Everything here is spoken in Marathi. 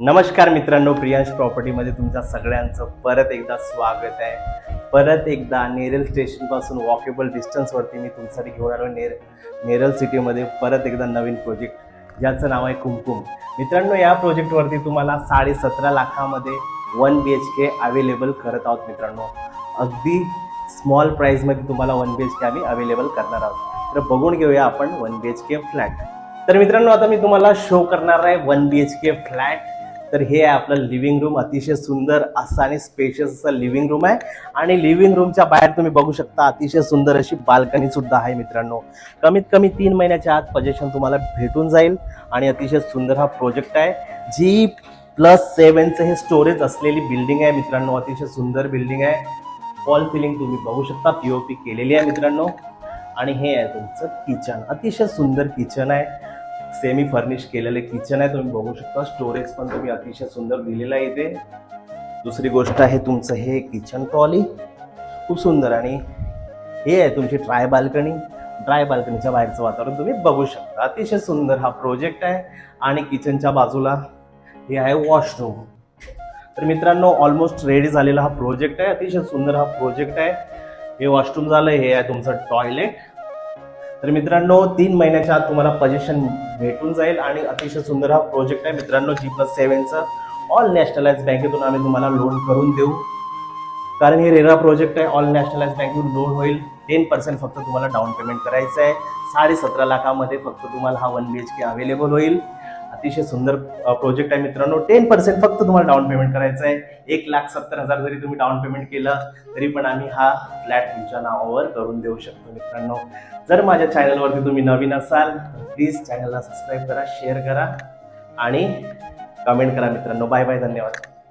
नमस्कार मित्रांनो प्रियांश प्रॉपर्टीमध्ये तुमच्या सगळ्यांचं परत एकदा स्वागत आहे. परत एकदा नेरल स्टेशनपासून वॉकेबल डिस्टन्सवरती मी तुमच्यासाठी घेऊन आलो नेर नेरल सिटीमध्ये परत एकदा नवीन प्रोजेक्ट ज्याचं नाव आहे कुमकुम. मित्रांनो या प्रोजेक्टवरती तुम्हाला साडेसतरा लाखामध्ये one B H K available करत आहोत मित्रांनो. अगदी स्मॉल प्राईजमध्ये तुम्हाला वन बी एच के आम्ही अवेलेबल करणार आहोत. तर बघून घेऊया आपण one B H K flat तर मित्रांनो आता मी तुम्हाला शो करणार आहे one B H K flat तर हे आहे आपलं लिव्हिंग रूम अतिशय सुंदर असं आणि स्पेशियस असं लिव्हिंग रूम आहे. आणि लिव्हिंग रूमच्या बाहेर तुम्ही बघू शकता अतिशय सुंदर अशी बाल्कनी सुद्धा आहे मित्रांनो. कमीत कमी तीन महिन्याच्या आत पजेशन तुम्हाला भेटून जाईल आणि अतिशय सुंदर हा प्रोजेक्ट आहे. जी प्लस सेवनचं हे स्टोरेज असलेली बिल्डिंग आहे मित्रांनो अतिशय सुंदर बिल्डिंग आहे. फॉल फिलिंग तुम्ही बघू शकता पी केलेली आहे मित्रांनो. आणि हे आहे तुमचं किचन अतिशय सुंदर किचन आहे. सेमी फर्निश केलेले किचन आहे तुम्ही बघू शकता. स्टोरेज पण तुम्ही अतिशय सुंदर दिलेलं आहे इथे. दुसरी गोष्ट आहे तुमचं हे किचन ट्रॉली खूप सुंदर आणि हे आहे तुमची ट्राय बाल्कनी ड्राय बाल्कनीच्या बाहेरचं वातावरण तुम्ही बघू शकता. अतिशय सुंदर हा प्रोजेक्ट आहे. आणि किचनच्या बाजूला हे आहे वॉशरूम तर मित्रांनो ऑलमोस्ट रेडी झालेला हा प्रोजेक्ट आहे. अतिशय सुंदर हा प्रोजेक्ट आहे. हे वॉशरूम झालं हे आहे तुमचं टॉयलेट तर मित्रांनो तीन महिन्याच्या आत तुम्हाला पजेशन भेटून जाईल आणि अतिशय सुंदर हा प्रोजेक्ट आहे. मित्रांनो जी प्लस सेव्हनचं ऑल नॅशनलाइज बँकेतून आम्ही तुम्हाला लोन करून देऊ. कारण हे रेरा प्रोजेक्ट आहे ऑल नॅशनलाइज बँकेतून लोन होईल. टेन पर्सेंट फक्त तुम्हाला डाऊन पेमेंट करायचं आहे. साडे सतरा लाखामध्ये फक्त तुम्हाला हा one B H K available होईल. अतिशय सुंदर प्रोजेक्ट आहे मित्रांनो. टेन पर्सेंट फक्त तुम्हाला डाऊन पेमेंट करायचं आहे एक लाख सत्तर हजार जरी तुम्ही डाऊन पेमेंट केलं तरी पण आम्ही हा फ्लॅट तुमच्या नावावर करून देऊ शकतो मित्रांनो. जर माझ्या चॅनलवरती तुम्ही नवीन असाल प्लीज चॅनलला सबस्क्राईब करा शेअर करा आणि कमेंट करा मित्रांनो. बाय बाय धन्यवाद.